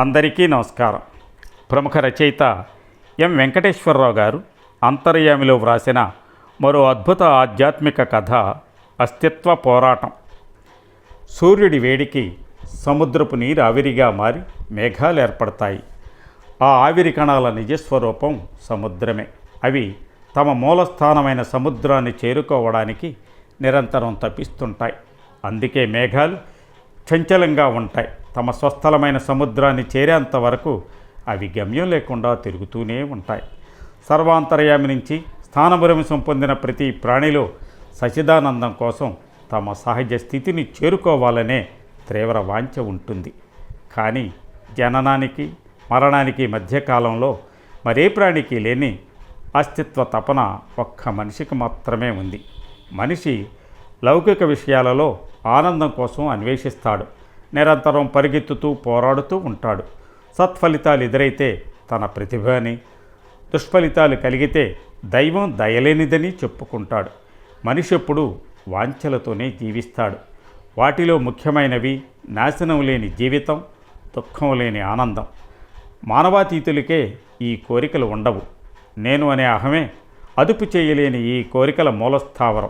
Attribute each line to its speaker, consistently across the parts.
Speaker 1: అందరికీ నమస్కారం. ప్రముఖ రచయిత ఎం. వెంకటేశ్వరరావు గారు అంతర్యామిలో వ్రాసిన మరో అద్భుత ఆధ్యాత్మిక కథ అస్తిత్వ పోరాటం. సూర్యుడి వేడికి సముద్రపు నీరు ఆవిరిగా మారి మేఘాలు ఏర్పడతాయి. ఆ ఆవిరి కణాల నిజస్వరూపం సముద్రమే. అవి తమ మూలస్థానమైన సముద్రాన్ని చేరుకోవడానికి నిరంతరం తప్పిస్తుంటాయి. అందుకే మేఘాలు చంచలంగా ఉంటాయి. తమ స్వస్థలమైన సముద్రాన్ని చేరేంత వరకు అవి గమ్యం లేకుండా తిరుగుతూనే ఉంటాయి. సర్వాంతర్యామి నుంచి స్థానభ్రంశం పొందిన ప్రతి ప్రాణిలో సచిదానందం కోసం తమ సహజ స్థితిని చేరుకోవాలనే తీవ్ర వాంఛ ఉంటుంది. కానీ జననానికి మరణానికి మధ్యకాలంలో మరే ప్రాణికి లేని అస్తిత్వ తపన ఒక్క మనిషికి మాత్రమే ఉంది. మనిషి లౌకిక విషయాలలో ఆనందం కోసం అన్వేషిస్తాడు. నిరంతరం పరిగెత్తుతూ పోరాడుతూ ఉంటాడు. సత్ఫలితాలు ఎదురైతే తన ప్రతిభని దుష్ఫలితాలు కలిగితే దైవం దయలేనిదని చెప్పుకుంటాడు. మనిషి ఎప్పుడు వాంఛలతోనే జీవిస్తాడు. వాటిలో ముఖ్యమైనవి నాశనం లేని జీవితం దుఃఖం లేని ఆనందం. మానవాతీతులకే ఈ కోరికలు ఉండవు. నేను అనే అహమే అదుపు చేయలేని ఈ కోరికల మూలస్థావరం.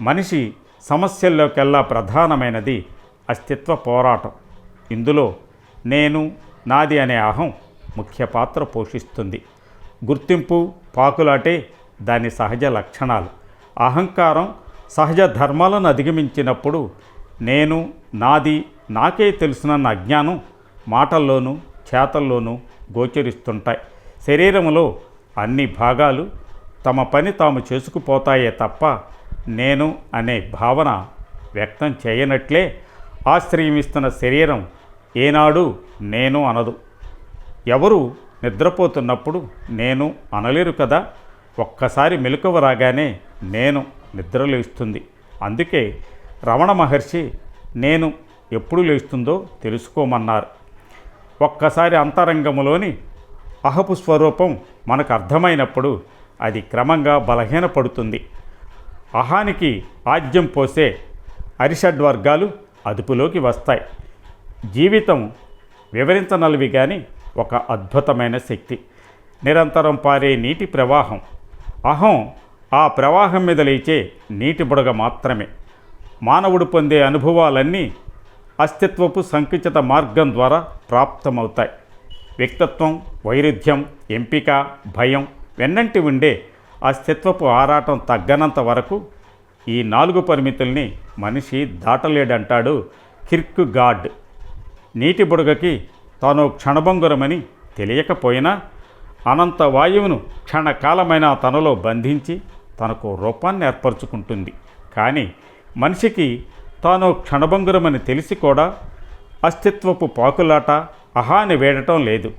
Speaker 1: మనిషి సమస్యల్లోకెల్లా ప్రధానమైనది అస్తిత్వ పోరాటం. ఇందులో నేను నాది అనే అహం ముఖ్య పాత్ర పోషిస్తుంది. గుర్తింపు పాకులాటే దాని సహజ లక్షణాలు. అహంకారం సహజ ధర్మాలను అధిగమించినప్పుడు నేను నాది నాకే తెలుసునన్న అజ్ఞానం మాటల్లోనూ చేతల్లోనూ గోచరిస్తుంటాయి. శరీరంలో అన్ని భాగాలు తమ పని తాము చేసుకుపోతాయే తప్ప నేను అనే భావన వ్యక్తం చేయనట్లే ఆశ్రయమిస్తున్న శరీరం ఏనాడు నేను అనదు. ఎవరు నిద్రపోతున్నప్పుడు నేను అనలేరు కదా? ఒక్కసారి మెలకువ రాగానే నేను నిద్రలేస్తుంది అందుకే రమణ మహర్షి నేను ఎప్పుడు లేస్తుందో తెలుసుకోమన్నారు. ఒక్కసారి అంతరంగములోని అహపు స్వరూపం మనకు అర్థమైనప్పుడు అది క్రమంగా బలహీనపడుతుంది. అహానికి ఆజ్యం పోసే అరిషడ్ వర్గాలు అదుపులోకి వస్తాయి. జీవితం వివరించనలివి కానీ ఒక అద్భుతమైన శక్తి. నిరంతరం పారే నీటి ప్రవాహం. అహం ఆ ప్రవాహం మీద లేచే నీటి బుడగ మాత్రమే. మానవుడు పొందే అనుభవాలన్నీ అస్తిత్వపు సంకుచిత మార్గం ద్వారా ప్రాప్తమవుతాయి. వ్యక్తిత్వం వైరుధ్యం ఎంపిక భయం వెన్నంటి ఉండే అస్తిత్వపు ఆరాటం తగ్గనంత వరకు ఈ నాలుగు పరిమితుల్ని మనిషి దాటలేడంటాడు కిర్క్ గాడ్. నీటి బుడగకి తాను క్షణభంగురమని తెలియకపోయినా అనంత వాయువును క్షణకాలమైన తనలో బంధించి తనకు రూపాన్ని ఏర్పరచుకుంటుంది. కానీ మనిషికి తాను క్షణభంగురమని తెలిసి కూడా అస్తిత్వపు పాకులాట అహాన్ని వేడటం లేదు.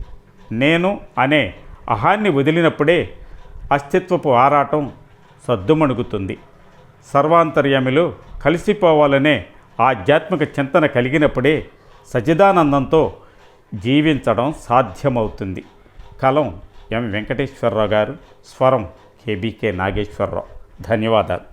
Speaker 1: నేను అనే అహాన్ని వదిలినప్పుడే అస్తిత్వపు ఆరాటం సద్దుమణుగుతుంది. సర్వాంతర్యమిలో కలిసిపోవాలనే ఆధ్యాత్మిక చింతన కలిగినప్పుడే సచిదానందంతో జీవించడం సాధ్యమవుతుంది. కలం ఎం. వెంకటేశ్వరరావు గారు స్వరం కేబీకే నాగేశ్వరరావు. ధన్యవాదాలు.